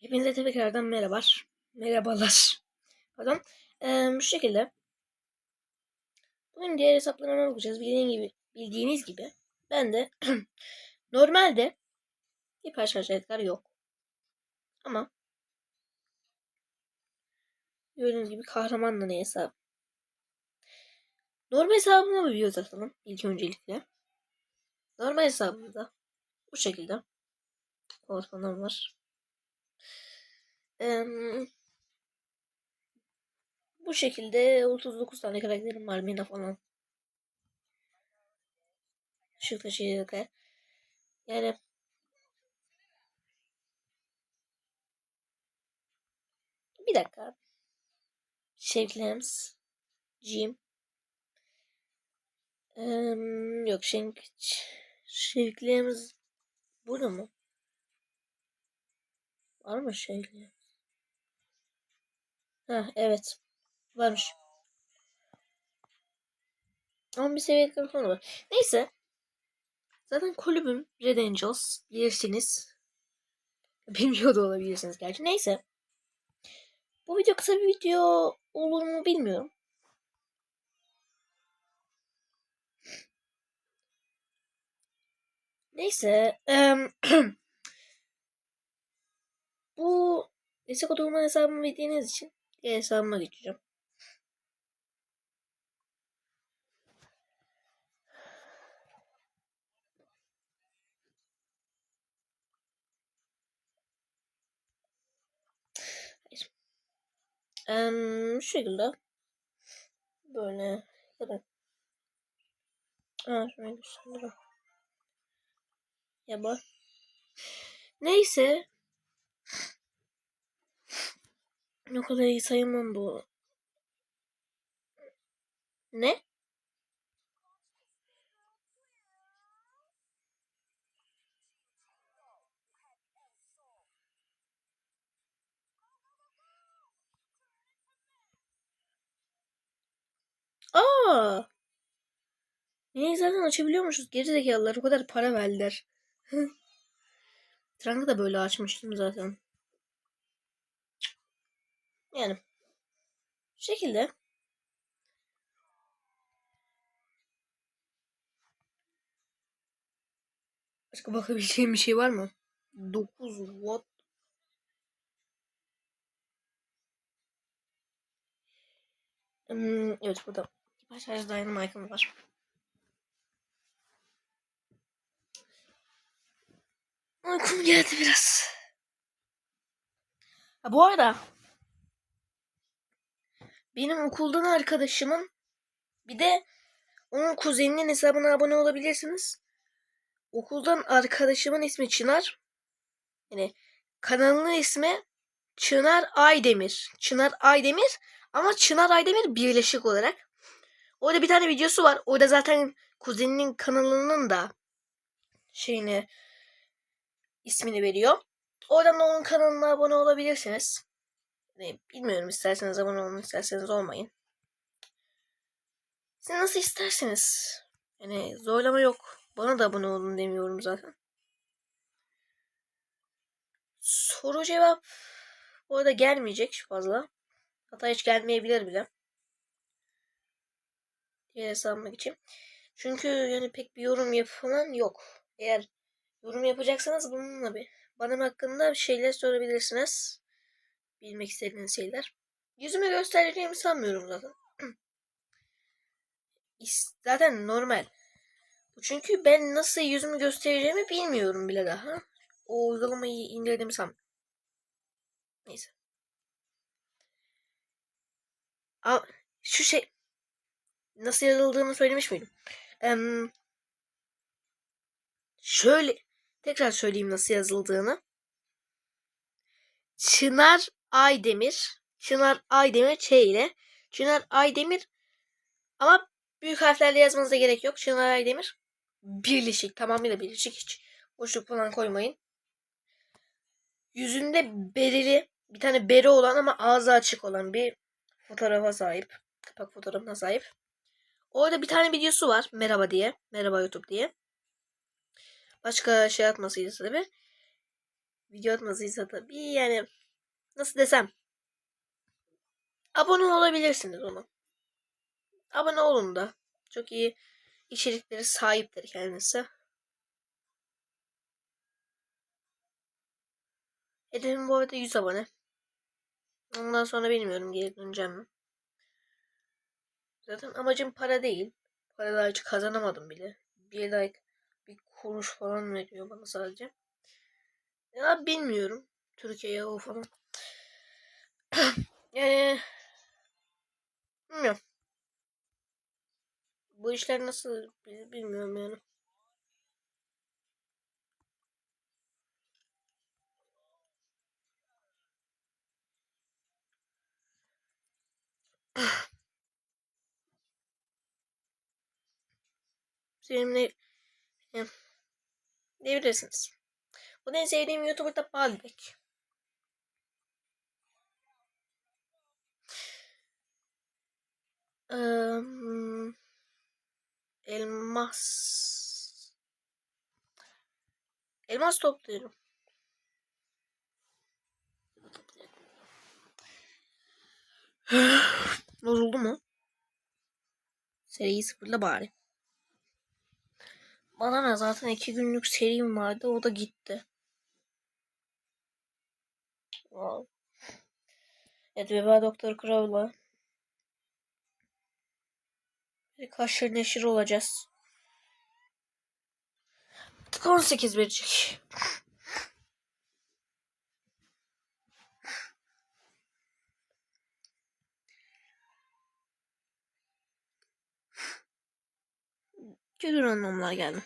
Hepinize tekrardan merhabalar. Merhabalar. Pardon. Ee, şu şekilde. Bugün diğer hesaplarıma bakacağız. Bildiğin gibi, bildiğiniz gibi. Ben de normalde hiper şarjiyetler yok. Ama gördüğünüz gibi kahramanla ne hesap. Normal hesabıma bir göz atalım. İlk öncelikle. Normal hesabımda bu şekilde. Ortalam var. Bu şekilde 39 tane karakterim var Mina falan. Şu taşıyıcı Yani bir dakika. Şevklems Jim Em, yok Şenk Şevklems burada mı? Var mı Şevklems? Ha evet. Varmış. Ama bir seviyelik falan var. Neyse. Zaten kulübüm Red Angels. Bilirsiniz. Bilmiyor da olabilirsiniz gerçi. Neyse. Bu video kısa bir video olur mu bilmiyorum. Neyse. em, bu destek oturma hesabımı bildiğiniz için diğer hesabıma geçeceğim. Hayır. Em, şu şekilde. Böyle. Ya da. Aa, şurayı göstereyim. Ya bak. Neyse. O kadar iyi sayılmam bu. Ne? Aa! Neyi zaten açabiliyormuşuz. Geri zekalılar o kadar para verdiler. Trang'ı da böyle açmıştım zaten. Yani. Bu şekilde. Başka bakabileceğim bir şey var mı? 9 watt. Hmm, evet burada. Başarı Dynamite'ım var. Uykum geldi biraz. Ha, bu arada benim okuldan arkadaşımın bir de onun kuzeninin hesabına abone olabilirsiniz. Okuldan arkadaşımın ismi Çınar. Yani kanalının ismi Çınar Aydemir. Çınar Aydemir ama Çınar Aydemir birleşik olarak. Orada bir tane videosu var. Orada zaten kuzeninin kanalının da şeyini ismini veriyor. Oradan da onun kanalına abone olabilirsiniz. Yani bilmiyorum isterseniz abone olun isterseniz olmayın. Siz nasıl isterseniz. Yani zorlama yok. Bana da abone olun demiyorum zaten. Soru cevap bu arada gelmeyecek fazla. Hatta hiç gelmeyebilir bile. Diğer hesabıma geçeyim. Çünkü yani pek bir yorum yapı falan yok. Eğer yorum yapacaksanız bununla bir bana hakkında bir şeyler sorabilirsiniz. Bilmek istediğiniz şeyler. Yüzümü göstereceğimi sanmıyorum zaten. zaten normal. Çünkü ben nasıl yüzümü göstereceğimi bilmiyorum bile daha. O uygulamayı indirdim san. Neyse. Al, şu şey nasıl yazıldığını söylemiş miydim? Ee, şöyle tekrar söyleyeyim nasıl yazıldığını. Çınar Aydemir. Çınar Aydemir Ç ile. Çınar Aydemir ama büyük harflerle yazmanıza gerek yok. Çınar Aydemir birleşik. Tamamıyla birleşik. Hiç boşluk falan koymayın. Yüzünde berili bir tane beri olan ama ağzı açık olan bir fotoğrafa sahip. Kapak fotoğrafına sahip. Orada bir tane videosu var. Merhaba diye. Merhaba YouTube diye. Başka şey atmasıydı tabi. video atmasıysa da bir yani nasıl desem abone olabilirsiniz ona. Abone olun da. Çok iyi içerikleri sahiptir kendisi. Hedefim bu arada 100 abone. Ondan sonra bilmiyorum geri döneceğim mi. Zaten amacım para değil. Para daha hiç kazanamadım bile. Bir like bir kuruş falan veriyor bana sadece. Ya bilmiyorum. Türkiye'ye o falan. yani bilmiyorum. Bu işler nasıl bil- bilmiyorum yani. Benimle diyebilirsiniz. Bu en sevdiğim YouTuber da Balbek. Eee, elmas. Elmas topluyorum. Bozuldu mu? Seriyi sıfırla bari. Bana ne zaten iki günlük serim vardı o da gitti. Wow. Evet Veba Doktor Crow'la bir haşır neşir olacağız. Artık 18 verecek. Kötü randomlar geldi.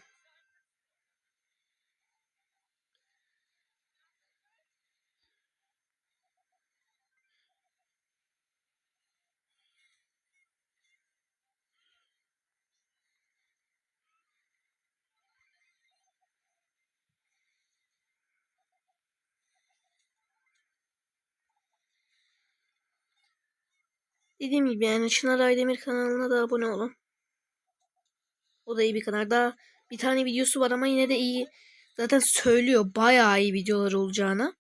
Dediğim gibi yani Çınar Aydemir kanalına da abone olun. O da iyi bir kanal. Daha bir tane videosu var ama yine de iyi. Zaten söylüyor bayağı iyi videolar olacağını.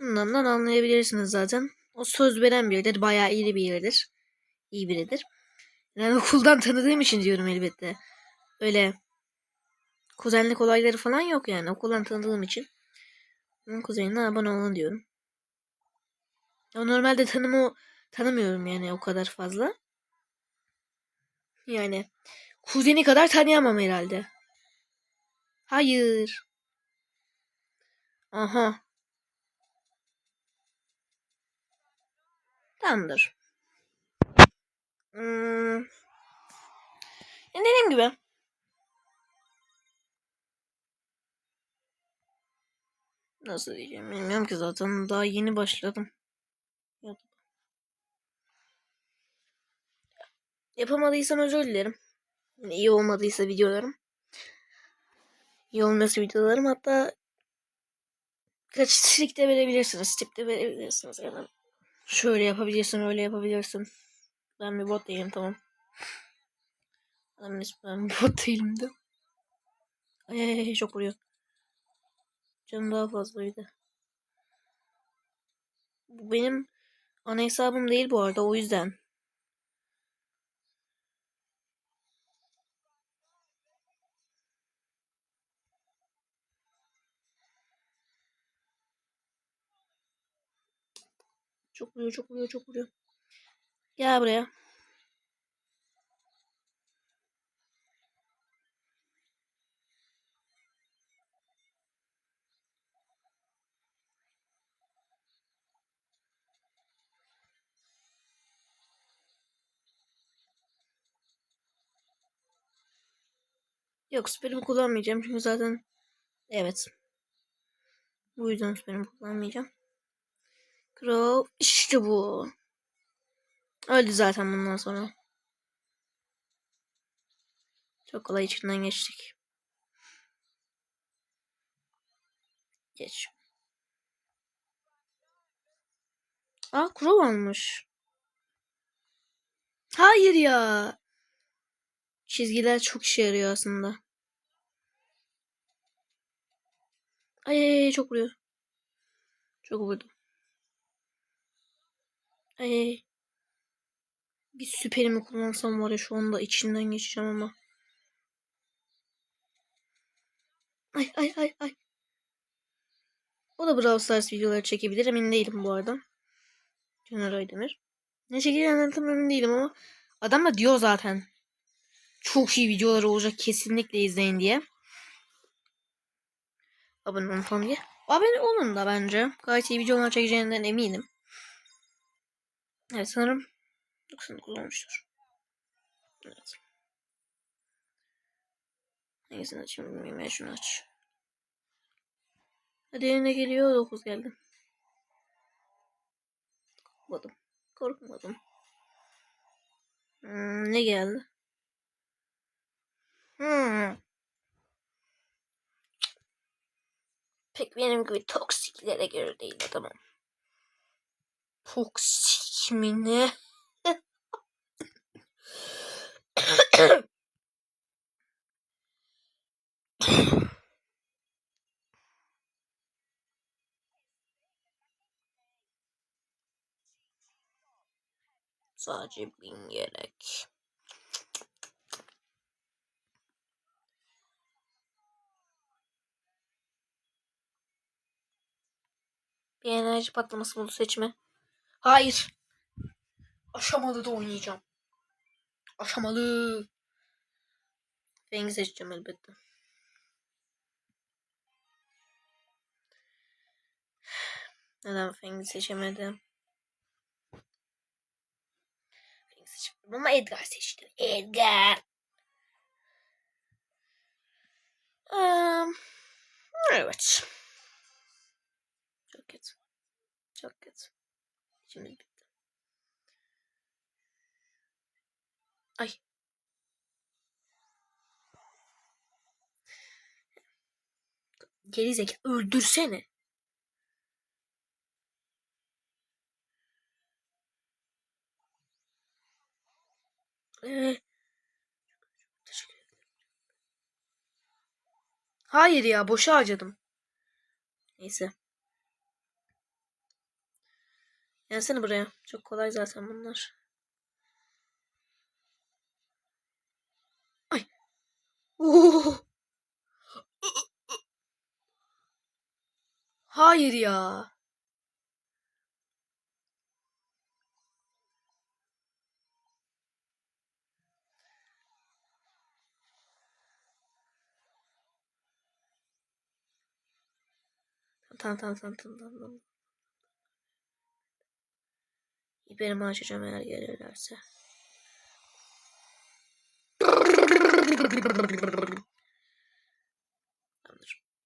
Bundan da anlayabilirsiniz zaten. O söz veren biridir. Bayağı iyi bir biridir. İyi biridir. Yani okuldan tanıdığım için diyorum elbette. Öyle kuzenlik olayları falan yok yani. Okuldan tanıdığım için. Onun kuzenine abone olun diyorum. Normalde tanımı tanımıyorum yani o kadar fazla. Yani kuzeni kadar tanıyamam herhalde. Hayır. Aha. Tamamdır. Hmm. Yani dediğim gibi. Nasıl diyeceğim bilmiyorum ki zaten daha yeni başladım. Yapamadıysam özür dilerim. İyi olmadıysa videolarım. İyi olması videolarım hatta kaç trik de verebilirsiniz. Tip de verebilirsiniz. Yani şöyle yapabilirsin öyle yapabilirsin. Ben bir bot değilim tamam. Ben, ben bot değilim de. Ay, ay, ay çok vuruyor. Canım daha fazlaydı. Bu benim ana hesabım değil bu arada o yüzden. Çok vuruyor, çok vuruyor, çok vuruyor. Gel buraya. Yok süperimi kullanmayacağım çünkü zaten evet. Bu yüzden süperimi kullanmayacağım. Crow işte bu. Öldü zaten bundan sonra. Çok kolay içinden geçtik. Geç. Aa Crow almış. Hayır ya. Çizgiler çok işe yarıyor aslında. Ay, çok vuruyor. Çok vurdum. Ay. Bir süperimi kullansam var ya şu anda içinden geçeceğim ama. Ay ay ay ay. O da Brawl Stars videoları çekebilir emin değilim bu arada. Caner Aydemir. Ne çekeceğinden tam emin değilim ama adam da diyor zaten. Çok iyi videolar olacak kesinlikle izleyin diye. Abone olun falan diye. Abone olun da bence. Gayet iyi videolar çekeceğinden eminim. Evet sanırım 99 olmuştur. Evet. Hangisini açayım bilmiyorum ya şunu aç. Hadi ne geliyor? 9 geldi. Korkmadım. Korkmadım. Hmm, ne geldi? Hmm. Pek benim gibi toksiklere göre değil adamım. Toksik mi ne? Sadece bin gerek. Enerji patlaması bunu seçme. Hayır. Aşamalı da oynayacağım. Aşamalı. Feng'i seçeceğim elbette. Neden Feng'i seçemedim? Feng'i seçmedim ama Edgar seçtim. Edgar. Um, evet. Çok kötü. Şimdi bitti. Ay. Geri zeka öldürsene. Ee. Hayır ya boşa harcadım. Neyse. Gelsene buraya. Çok kolay zaten bunlar. Ay. Oo. Hayır ya. Tamam tamam tamam tamam tamam. İplerimi açacağım eğer gelirlerse.